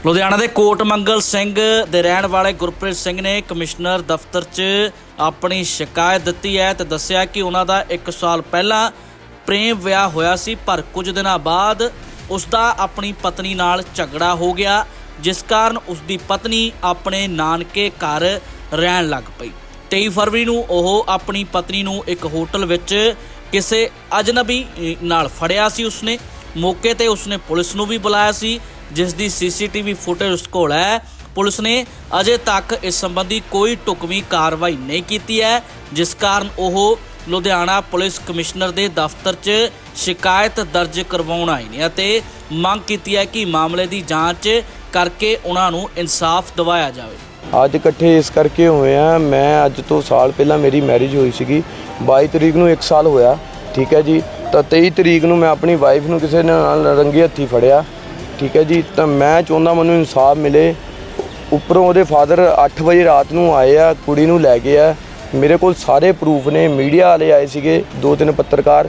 ਲੁਧਿਆਣਾ ਦੇ ਕੋਟ ਮੰਗਲ ਸਿੰਘ ਦੇ ਰਹਿਣ ਵਾਲੇ ਗੁਰਪ੍ਰੀਤ ਸਿੰਘ ਨੇ ਕਮਿਸ਼ਨਰ ਦਫ਼ਤਰ 'ਚ ਆਪਣੀ ਸ਼ਿਕਾਇਤ ਦਿੱਤੀ ਹੈ ਤੇ ਦੱਸਿਆ ਕਿ ਉਹਨਾਂ ਦਾ 1 ਸਾਲ ਪਹਿਲਾਂ ਪ੍ਰੇਮ ਵਿਆਹ ਹੋਇਆ ਸੀ, ਪਰ ਕੁਝ ਦਿਨਾਂ ਬਾਅਦ ਉਸ ਦਾ ਆਪਣੀ ਪਤਨੀ ਨਾਲ ਝਗੜਾ ਹੋ ਗਿਆ, ਜਿਸ ਕਾਰਨ ਉਸ ਦੀ ਪਤਨੀ ਆਪਣੇ ਨਾਨਕੇ ਘਰ ਰਹਿਣ ਲੱਗ ਪਈ। 23 ਫਰਵਰੀ ਨੂੰ ਉਹ ਆਪਣੀ ਪਤਨੀ ਨੂੰ ਇੱਕ ਹੋਟਲ ਵਿੱਚ ਕਿਸੇ ਅਜਨਬੀ ਨਾਲ ਫੜਿਆ ਸੀ ਉਸਨੇ। ਮੌਕੇ ਤੇ ਉਸਨੇ ਪੁਲਿਸ ਨੂੰ ਵੀ ਬੁਲਾਇਆ ਸੀ ਜਿਸ ਦੀ ਸੀਸੀਟੀਵੀ ਫੁਟੇਜ ਉਸ ਕੋਲ ਹੈ। ਪੁਲਿਸ ਨੇ ਅਜੇ ਤੱਕ ਇਸ ਸੰਬੰਧੀ ਕੋਈ ਢੁਕਵੀਂ ਕਾਰਵਾਈ ਨਹੀਂ ਕੀਤੀ ਹੈ, ਜਿਸ ਕਾਰਨ ਉਹ ਲੁਧਿਆਣਾ ਪੁਲਿਸ ਕਮਿਸ਼ਨਰ ਦੇ ਦਫ਼ਤਰ 'ਚ ਸ਼ਿਕਾਇਤ ਦਰਜ ਕਰਵਾਉਣ ਆਏ ਨੇ ਅਤੇ ਮੰਗ ਕੀਤੀ ਹੈ ਕਿ ਮਾਮਲੇ ਦੀ ਜਾਂਚ ਕਰਕੇ ਉਹਨਾਂ ਨੂੰ ਇਨਸਾਫ ਦਿਵਾਇਆ ਜਾਵੇ। ਅੱਜ ਇਕੱਠੇ ਇਸ ਕਰਕੇ ਹੋਏ ਆ, ਮੈਂ ਅੱਜ ਤੋਂ ਸਾਲ ਪਹਿਲਾਂ ਮੇਰੀ ਮੈਰਿਜ ਹੋਈ ਸੀਗੀ। 22 ਤਰੀਕ ਨੂੰ 1 ਸਾਲ ਹੋਇਆ, ਠੀਕ ਹੈ ਜੀ। ਤਾਂ 23 ਤਰੀਕ ਨੂੰ ਮੈਂ ਆਪਣੀ ਵਾਈਫ ਨੂੰ ਕਿਸੇ ਨੇ ਨਾਲ ਰੰਗੇ ਹੱਥੀ ਫੜਿਆ। ਠੀਕ ਹੈ ਜੀ, ਤਾਂ ਮੈਂ ਚਾਹੁੰਦਾ ਮੈਨੂੰ ਇਨਸਾਫ ਮਿਲੇ। ਉੱਪਰੋਂ ਉਹਦੇ ਫਾਦਰ 8 ਵਜੇ ਰਾਤ ਨੂੰ ਆਏ ਆ, ਕੁੜੀ ਨੂੰ ਲੈ ਗਏ ਆ। ਮੇਰੇ ਕੋਲ ਸਾਰੇ ਪ੍ਰੂਫ ਨੇ, ਮੀਡੀਆ ਵਾਲੇ ਆਏ ਸੀਗੇ, ਦੋ ਤਿੰਨ ਪੱਤਰਕਾਰ।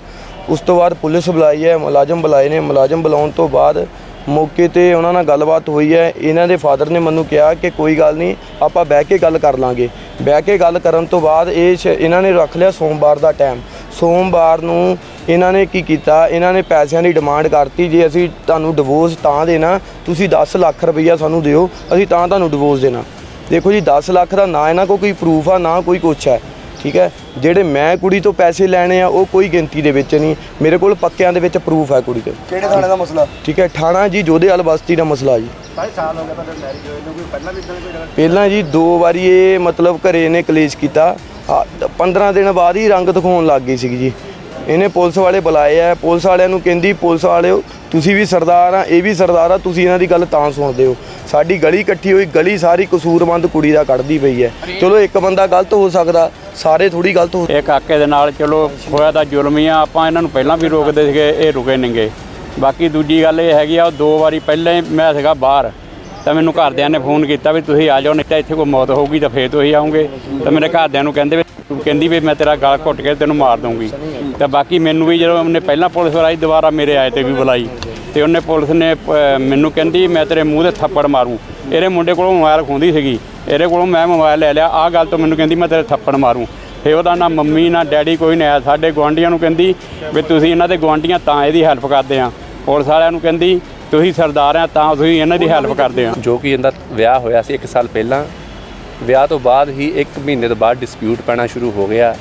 ਉਸ ਤੋਂ ਬਾਅਦ ਪੁਲਿਸ ਬੁਲਾਈ ਹੈ, ਮੁਲਾਜ਼ਮ ਬੁਲਾਏ ਨੇ। ਮੁਲਾਜ਼ਮ ਬੁਲਾਉਣ ਤੋਂ ਬਾਅਦ ਮੌਕੇ ਤੇ ਉਹਨਾਂ ਨਾਲ ਗੱਲਬਾਤ ਹੋਈ ਹੈ। ਇਹਨਾਂ ਦੇ ਫਾਦਰ ਨੇ ਮੈਨੂੰ ਕਿਹਾ ਕਿ ਕੋਈ ਗੱਲ ਨਹੀਂ, ਆਪਾਂ ਬਹਿ ਕੇ ਗੱਲ ਕਰ ਲਾਂਗੇ। ਬਹਿ ਕੇ ਗੱਲ ਕਰਨ ਤੋਂ ਬਾਅਦ ਇਹ ਸ਼- ਇਹਨਾਂ ਨੇ ਰੱਖ ਲਿਆ ਸੋਮਵਾਰ ਦਾ ਟਾਈਮ ਸੋਮਵਾਰ ਨੂੰ ਇਹਨਾਂ ਨੇ ਕੀ ਕੀਤਾ? ਇਹਨਾਂ ਨੇ ਪੈਸਿਆਂ ਦੀ ਡਿਮਾਂਡ ਕਰਤੀ ਜੇ ਅਸੀਂ ਤੁਹਾਨੂੰ ਡਿਵੋਰਸ ਤਾਂ ਦੇਣਾ ਤੁਸੀਂ 10 ਲੱਖ ਰੁਪਈਆ ਸਾਨੂੰ ਦਿਓ ਅਸੀਂ ਤਾਂ ਤੁਹਾਨੂੰ ਡਿਵੋਰਸ ਦੇਣਾ। ਦੇਖੋ ਜੀ 10 ਲੱਖ ਦਾ ਨਾ ਇਹਨਾਂ ਕੋਲ ਕੋਈ ਪ੍ਰੂਫ ਆ ਨਾ ਕੋਈ ਕੁਛ ਹੈ ਠੀਕ ਹੈ? ਜਿਹੜੇ ਮੈਂ ਕੁੜੀ ਤੋਂ ਪੈਸੇ ਲੈਣੇ ਆ ਉਹ ਕੋਈ ਗਿਣਤੀ ਦੇ ਵਿੱਚ ਨਹੀਂ ਮੇਰੇ ਕੋਲ ਪੱਕਿਆਂ ਦੇ ਵਿੱਚ ਪ੍ਰੂਫ ਹੈ ਕੁੜੀ ਤੇ ਕਿਹੜੇ ਥਾਣੇ ਦਾ ਮਸਲਾ? ਠੀਕ ਹੈ ਠਾਣਾ ਜੀ ਜੋਧੇਵਾਲ ਬਸਤੀ ਦਾ ਮਸਲਾ ਜੀ। ਭਾਈ ਸਾਲ ਹੋ ਗਿਆ ਤੁਹਾਡੇ ਮੈਰਿਜ ਹੋਏ ਨੂੰ ਕੋਈ ਪਹਿਲਾਂ ਵੀ ਇਦਾਂ ਦੀ ਕੋਈ ਜਗ੍ਹਾ ਪਹਿਲਾਂ ਜੀ ਦੋ ਵਾਰੀ ਇਹ ਮਤਲਬ ਘਰੇ ਇਹਨੇ ਕਲੇਸ਼ ਕੀਤਾ। ਆ, 15 ਦਿਨ ਬਾਅਦ ਹੀ ਰੰਗ ਦਿਖਾਉਣ ਲੱਗ ਗਈ ਸੀਗੀ ਜੀ। ਇਹਨੇ ਪੁਲਿਸ ਵਾਲੇ ਬੁਲਾਏ ਆ, ਪੁਲਿਸ ਵਾਲਿਆਂ ਨੂੰ ਕਹਿੰਦੀ, ਪੁਲਿਸ ਵਾਲਿਓ, ਤੁਸੀਂ ਵੀ ਸਰਦਾਰ ਆ, ਇਹ ਵੀ ਸਰਦਾਰ ਆ, ਤੁਸੀਂ ਇਹਨਾਂ ਦੀ ਗੱਲ ਤਾਂ ਸੁਣਦੇ ਹੋ। ਸਾਡੀ ਗਲੀ ਇਕੱਠੀ ਹੋਈ, ਗਲੀ ਸਾਰੀ ਕਸੂਰਮੰਦ ਕੁੜੀ ਦਾ ਕੱਢਦੀ ਪਈ ਹੈ। ਚਲੋ, ਇੱਕ ਬੰਦਾ ਗਲਤ ਹੋ ਸਕਦਾ, ਸਾਰੇ ਥੋੜੀ ਗਲਤ ਹੋ ਇਹ ਕਾਕੇ ਦੇ ਨਾਲ ਚਲੋ, ਹੋਇਆ ਤਾਂ ਜ਼ੁਲਮ ਹੀ ਆ, ਆਪਾਂ ਇਹਨਾਂ ਨੂੰ ਪਹਿਲਾਂ ਵੀ ਰੋਕਦੇ ਸੀਗੇ, ਇਹ ਰੁਕੇ ਨਹੀਂਗੇ ਬਾਕੀ ਦੂਜੀ ਗੱਲ ਇਹ ਹੈਗੀ ਆ, ਉਹ ਦੋ ਵਾਰੀ ਪਹਿਲਾਂ ਹੀ ਮੈਂ ਸੀਗਾ ਬਾਹਰ, ਤਾਂ ਮੈਨੂੰ ਘਰਦਿਆਂ ਨੇ ਫੋਨ ਕੀਤਾ ਵੀ ਤੁਸੀਂ ਆ ਜਾਓ, ਨਹੀਂ ਤਾਂ ਇੱਥੇ ਕੋਈ ਮੌਤ ਹੋਊਗੀ ਤਾਂ ਫੇਰ ਤੁਸੀਂ ਆਉਂਗੇ। ਤਾਂ ਮੇਰੇ ਘਰਦਿਆਂ ਨੂੰ ਕਹਿੰਦੇ ਵੀ, ਤੂੰ ਕਹਿੰਦੀ ਵੀ ਮੈਂ ਤੇਰਾ ਗਲ ਘੁੱਟ ਕੇ ਤੈਨੂੰ ਮਾਰ ਦਊਂਗੀ। ਤਾਂ ਬਾਕੀ ਮੈਨੂੰ ਵੀ ਜਦੋਂ ਉਹਨੇ ਪਹਿਲਾਂ ਪੁਲਿਸ ਵਾਲਾ ਦੁਬਾਰਾ ਮੇਰੇ ਆਏ ਤੇ ਵੀ ਬੁਲਾਈ। ਤੇ ਉਹਨੇ ਪੁਲਿਸ ਨੇ ਮੈਨੂੰ ਕਹਿੰਦੀ, ਮੈਂ ਤੇਰੇ ਮੂੰਹ ਤੇ ਥੱਪੜ ਮਾਰੂ। ਇਹਦੇ ਮੁੰਡੇ ਕੋਲੋਂ ਮੋਬਾਈਲ ਖੁੰਦੀ ਸੀਗੀ। ਇਹਦੇ ਕੋਲੋਂ ਮੈਂ ਮੋਬਾਈਲ ਲੈ ਲਿਆ। ਆਹ ਗੱਲ ਤੋਂ ਮੈਨੂੰ ਕਹਿੰਦੀ, ਮੈਂ ਤੇਰੇ ਥੱਪੜ ਮਾਰੂ। ਫੇ ਉਹਦਾ ਨਾ ਮੰਮੀ, ਨਾ ਡੈਡੀ, ਕੋਈ ਨਹੀਂ ਆਇਆ ਸਾਡੇ ਗੁਆਂਢੀਆਂ ਨੂੰ ਕਹਿੰਦੀ ਵੀ ਤੁਸੀਂ ਇਹਨਾਂ ਦੇ ਗੁਆਂਢੀਆਂ ਤਾਂ ਇਹਦੀ ਹੈਲਪ ਕਰਦੇ ਆ। ਪੁਲਿਸ ਵਾਲਿਆਂ ਨੂੰ ਕਹਿੰਦੀ, ਤੁਸੀਂ ਸਰਦਾਰ ਆ, ਤਾਂ ਤੁਸੀਂ ਇਹਨਾਂ ਦੀ ਹੈਲਪ ਕਰਦੇ ਆ। ਜੋ ਕਿ ਇਹਦਾ ਵਿਆਹ ਹੋਇਆ ਸੀ 1 ਸਾਲ ਪਹਿਲਾਂ। ਵਿਆਹ ਤੋਂ ਬਾਅਦ ਹੀ 1 ਮਹੀਨੇ ਤੋਂ ਬਾਅਦ ਡਿਸਪਿਊਟ ਪੈਣਾ ਸ਼ੁਰੂ ਹੋ ਗਿਆ।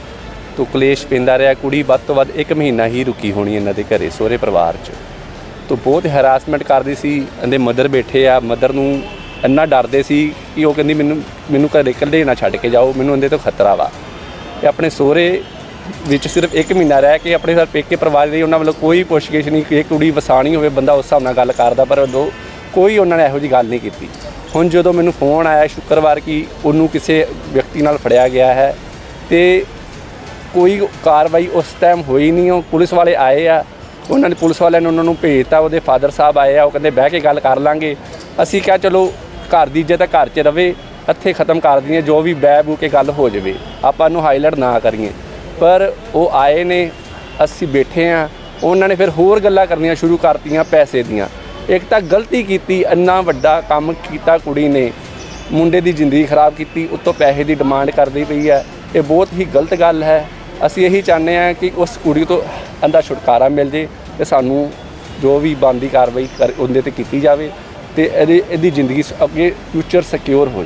ਤੋ ਕਲੇਸ਼ ਪੈਂਦਾ ਰਿਹਾ, ਕੁੜੀ ਵੱਧ ਤੋਂ ਵੱਧ 1 ਮਹੀਨਾ ਹੀ ਰੁਕੀ ਹੋਣੀ ਇਹਨਾਂ ਦੇ ਘਰੇ, ਸਹੁਰੇ ਪਰਿਵਾਰ 'ਚ। ਤੋ ਬਹੁਤ ਹੈਰਾਸਮੈਂਟ ਕਰਦੀ ਸੀ, ਇਹਦੇ ਮਦਰ ਬੈਠੇ ਆ ਮਦਰ ਨੂੰ ਇੰਨਾ ਡਰਦੇ ਸੀ ਕਿ ਉਹ ਕਹਿੰਦੀ ਮੈਨੂੰ ਮੈਨੂੰ ਘਰੇ ਇਕੱਲੇ ਨਾ ਛੱਡ ਕੇ ਜਾਓ, ਮੈਨੂੰ ਇਹਦੇ ਤੋਂ ਖਤਰਾ ਵਾ। ਤੇ ਆਪਣੇ ਸਹੁਰੇ ਵਿੱਚ ਸਿਰਫ 1 ਮਹੀਨਾ ਰਹਿ ਕੇ ਆਪਣੇ ਸਰ ਪੇਕੇ ਪਰਿਵਾਰ ਦੀ ਉਹਨਾਂ ਵੱਲੋਂ ਕੋਈ ਪੁੱਛਗਿੱਛ ਨਹੀਂ ਕਿ ਕੁੜੀ ਵਸਾਣੀ ਹੋਵੇ, ਬੰਦਾ ਉਸ ਹਿਸਾਬ ਨਾਲ ਗੱਲ ਕਰਦਾ, ਪਰ ਉਦੋਂ ਕੋਈ ਉਹਨਾਂ ਨੇ ਇਹੋ ਜੀ ਗੱਲ ਨਹੀਂ ਕੀਤੀ। ਹੁਣ ਜਦੋਂ ਮੈਨੂੰ ਫੋਨ ਆਇਆ ਸ਼ੁੱਕਰਵਾਰ ਕਿ ਉਹਨੂੰ ਕਿਸੇ ਵਿਅਕਤੀ ਨਾਲ ਫੜਿਆ ਗਿਆ ਹੈ, ਤੇ ਕੋਈ ਕਾਰਵਾਈ ਉਸ ਟਾਈਮ ਹੋਈ ਨਹੀਂ, ਉਹ ਪੁਲਿਸ ਵਾਲੇ ਆਏ ਆ। ਉਹਨਾਂ ਨੇ ਪੁਲਿਸ ਵਾਲਿਆਂ ਨੇ ਉਹਨਾਂ ਨੂੰ ਭੇਜਤਾ, ਉਹਦੇ ਫਾਦਰ ਸਾਹਿਬ ਆਏ ਆ, ਉਹ ਕਹਿੰਦੇ ਬਹਿ ਕੇ ਗੱਲ ਕਰ ਲਾਂਗੇ। ਅਸੀਂ ਕਿਹਾ ਚਲੋ ਘਰ ਦੀ ਇੱਜ਼ਤ ਤਾਂ ਘਰ 'ਚ ਰਵੇ, ਇੱਥੇ ਖਤਮ ਕਰ ਦਈਏ, ਜੋ ਵੀ ਬਹਿ ਬੂ ਕੇ ਗੱਲ ਹੋ ਜਾਵੇ। ਆਪਾਂ ਨੂੰ ਹਾਈਲਾਈਟ ਨਾ ਕਰੀਏ। ਪਰ ਉਹ ਆਏ ਨੇ, ਅਸੀਂ ਬੈਠੇ ਆ। ਉਹਨਾਂ ਨੇ ਫਿਰ ਹੋਰ ਗੱਲਾਂ ਕਰਨੀਆਂ ਸ਼ੁਰੂ ਕਰਤੀਆਂ ਪੈਸੇ ਦੀਆਂ। ਇੱਕ ਤਾਂ ਗਲਤੀ ਕੀਤੀ, ਇੰਨਾ ਵੱਡਾ ਕੰਮ ਕੀਤਾ ਕੁੜੀ ਨੇ। ਮੁੰਡੇ ਦੀ ਜ਼ਿੰਦਗੀ ਖਰਾਬ ਕੀਤੀ, ਉੱਤੋਂ ਪੈਸੇ ਦੀ ਡਿਮਾਂਡ ਕਰਦੀ ਪਈ ਹੈ। ਇਹ ਬਹੁਤ ਹੀ ਗਲਤ ਗੱਲ ਹੈ। ਅਸੀਂ ਇਹੀ ਚਾਹੁੰਦੇ ਹਾਂ ਕਿ ਉਸ ਕੁੜੀ ਤੋਂ ਅੰਦਾ ਛੁਟਕਾਰਾ ਮਿਲ ਜੇ ਤੇ ਸਾਨੂੰ ਜੋ ਵੀ ਬੰਦੀ ਕਾਰਵਾਈ ਕਰ ਉਹਦੇ ਤੇ ਕੀਤੀ ਜਾਵੇ ਤੇ ਇਹਦੀ ਇਹਦੀ ਜ਼ਿੰਦਗੀ ਅੱਗੇ ਫਿਊਚਰ ਸਿਕਿਉਰ ਹੋ ਜਾਵੇ।